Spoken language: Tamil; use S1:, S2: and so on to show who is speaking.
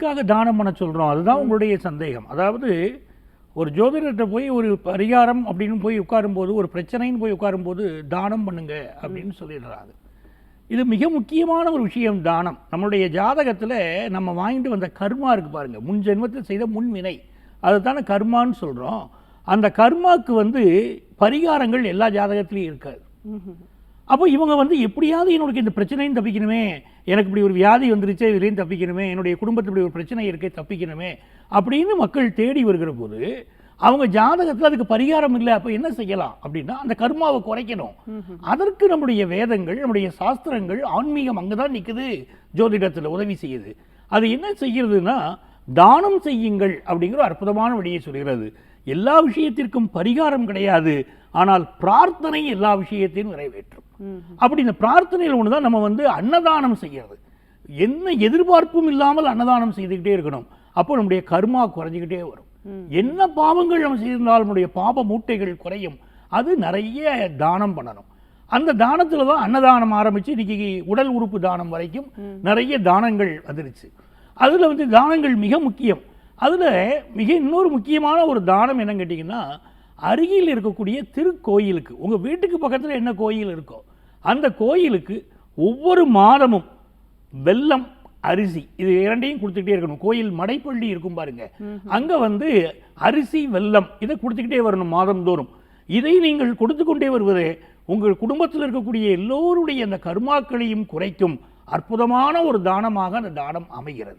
S1: எதுக்காக தானம் பண்ண சொல்கிறோம் அதுதான் உங்களுடைய சந்தேகம். அதாவது ஒரு ஜோதிடர்கிட்ட போய் ஒரு பரிகாரம் அப்படின்னு போய் உட்காரும்போது ஒரு பிரச்சனைன்னு போய் உட்காரும்போது தானம் பண்ணுங்க அப்படின்னு சொல்லிடுறாங்க இது மிக முக்கியமான ஒரு விஷயம் தானம். நம்மளுடைய ஜாதகத்தில் நம்ம வாங்கிட்டு வந்த கர்மா இருக்கு பாருங்க. முன் ஜென்மத்தில் செய்த முன்வினை அதுதானே கர்மான்னு சொல்கிறோம் அந்த கர்மாக்கு வந்து பரிகாரங்கள் எல்லா ஜாதகத்திலையும் இருக்காது. அப்போ இவங்க வந்து எப்படியாவது என்னோட இந்த பிரச்சனையும் தப்பிக்கணுமே எனக்கு இப்படி ஒரு வியாதி வந்துருச்சே இதுலேயும் தப்பிக்கணுமே என்னுடைய குடும்பத்தில் இப்படி ஒரு பிரச்சனை இருக்கே தப்பிக்கணுமே அப்படின்னு மக்கள் தேடி வருகிற போது அவங்க ஜாதகத்தில் அதுக்கு பரிகாரம் இல்லை அப்போ என்ன செய்யலாம் அப்படின்னா அந்த கர்மாவை குறைக்கணும். அதற்கு நம்முடைய வேதங்கள் நம்முடைய சாஸ்திரங்கள் ஆன்மீகம் அங்கே தான் நிற்குது ஜோதிடத்தில் உதவி செய்யுது. அது என்ன செய்கிறதுனா தானம் செய்யுங்கள் அப்படிங்கிற அற்புதமான வழியை சொல்கிறது. எல்லா விஷயத்திற்கும் பரிகாரம் கிடையாது ஆனால் பிரார்த்தனை எல்லா விஷயத்தையும் நிறைவேற்றும். அப்படி இந்த பிரார்த்தனையில் ஒன்று தான் நம்ம வந்து அன்னதானம் செய்கிறது என்ன எதிர்பார்ப்பும் இல்லாமல் அன்னதானம் செய்துக்கிட்டே இருக்கணும். அப்போ நம்முடைய கர்மா குறைஞ்சிக்கிட்டே வரும். என்ன பாவங்கள் நம்ம செய்திருந்தாலும் நம்முடைய பாப மூட்டைகள் குறையும். அது நிறைய தானம் பண்ணணும். அந்த தானத்தில் தான் அன்னதானம் ஆரம்பித்து இன்னைக்கு உடல் உறுப்பு தானம் வரைக்கும் நிறைய தானங்கள் வந்துருச்சு அதில் வந்து தானங்கள் மிக முக்கியம். அதில் மிக இன்னொரு முக்கியமான ஒரு தானம் என்னன்னு கேட்டிங்கன்னா அருகில் இருக்கக்கூடிய திருக்கோயிலுக்கு. உங்கள் வீட்டுக்கு பக்கத்தில் என்ன கோயில் இருக்கோ அந்த கோயிலுக்கு ஒவ்வொரு மாதமும் வெல்லம் அரிசி இது இரண்டையும் கொடுத்துக்கிட்டே இருக்கணும். கோயில் மடைப்பள்ளி இருக்கும் பாருங்க. அங்க வந்து அரிசி வெல்லம் இதை கொடுத்துக்கிட்டே வரணும் மாதந்தோறும் இதை நீங்கள் கொடுத்து கொண்டே வருவது உங்கள் குடும்பத்தில் இருக்கக்கூடிய எல்லோருடைய அந்த கர்மாக்களையும் குறைக்கும் அற்புதமான ஒரு தானமாக அந்த தானம் அமைகிறது.